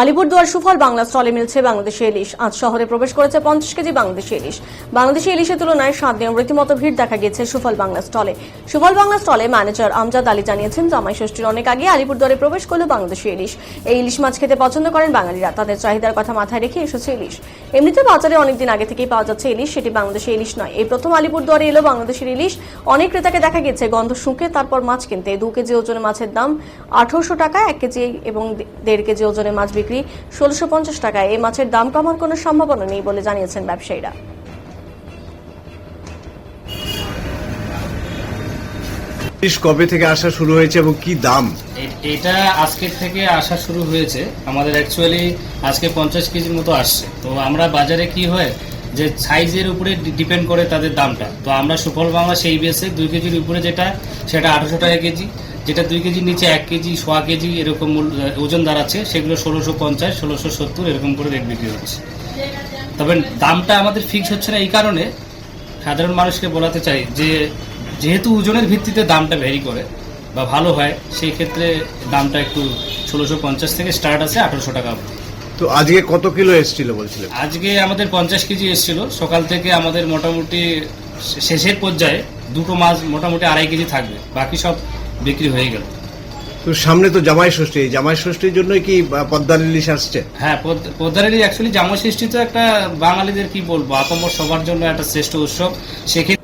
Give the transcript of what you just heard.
আলিপুরদুয়ার সুফল বাংলা স্টলে মিলছে বাংলাদেশি ইলিশ। আজ শহরে প্রবেশ করেছে পঞ্চাশ কেজি বাংলাদেশি ইলিশ। বাংলাদেশি ইলিশের তুলনায় স্বাদ নিয়ে রীতিমতো ভিড় দেখা গিয়েছে সুফল বাংলা স্টলে। সুফল বাংলা স্টলে ম্যানেজার আমজাদ আলী জানিয়েছেন, জামাই ষষ্ঠীর অনেক আগে আলিপুরদুয়ারে প্রবেশ করল বাংলাদেশি ইলিশ। এই ইলিশ মাছ খেতে পছন্দ করেন বাঙালিরা। তাদের চাহিদার কথা মাথায় রেখে এসেছে ইলিশ। এমনিতে বাজারে অনেকদিন আগে থেকেই পাওয়া যাচ্ছে ইলিশ, সেটি বাংলাদেশি ইলিশ নয়। এই প্রথম আলিপুরদুয়ারে এলো বাংলাদেশের ইলিশ। অনেক ক্রেতাকে দেখা গেছে গন্ধ শুঁকে তারপর মাছ কিনতে। দু কেজি ওজনের মাছের দাম আঠারোশো টাকা, এক কেজি এবং দেড় কেজি ওজনের মাছ বিক্রি ষোলোশো পঞ্চাশ টাকায়। এই মাছের দাম কমার কোনো সম্ভাবনা নেই বলে জানিয়েছেন ব্যবসায়ীরা। কবে থেকে আসা শুরু হয়েছে এবং কি দাম? এটা আজকের থেকে আসা শুরু হয়েছে। আমাদের অ্যাকচুয়ালি আজকে পঞ্চাশ কেজির মতো আসছে। তো আমরা বাজারে কি হয় যে সাইজের উপরে ডিপেন্ড করে তাদের দামটা। তো আমরা সুফল বাংলা সেই বেসে দুই কেজির উপরে যেটা সেটা আঠারোশো টাকা কেজি। যেটা দুই কেজির নিচে এক কেজি সোয়া কেজি এরকম ওজন দাঁড়াচ্ছে সেগুলো ষোলোশো পঞ্চাশ ষোলোশো সত্তর এরকম করে রেট বিক্রি হচ্ছে। তবে দামটা আমাদের ফিক্স হচ্ছে না এই কারণে সাধারণ মানুষকে বলাতে চাই যে যেহেতু ওজনের ভিত্তিতে দামটা ভ্যারি করে বা ভালো হয় সেই ক্ষেত্রে দামটা একটু ষোলোশো পঞ্চাশ থেকে স্টার্ট আছে আঠারোশো টাকা। তো আজকে কত কিলো এসেছিল বলছিলেন? আজকে আমাদের পঞ্চাশ কেজি এসেছিল। সকাল থেকে আমাদের মোটামুটি শেষের পর্যায়ে দুটো মাছ মোটামুটি আড়াই কেজি থাকবে। বাকি সব বিক্রি হয়ে গেল। তো সামনে তো জামাই ষষ্ঠী জামাই ষষ্ঠীর জন্য কি পদ্মার ইলিশ আসছে? হ্যাঁ পদ্মার ইলিশ অ্যাকচুয়ালি জামাই ষষ্ঠী তো একটা বাঙালিদের কি বলব আপামর সবার জন্য একটা শ্রেষ্ঠ উৎসব। সেক্ষেত্রে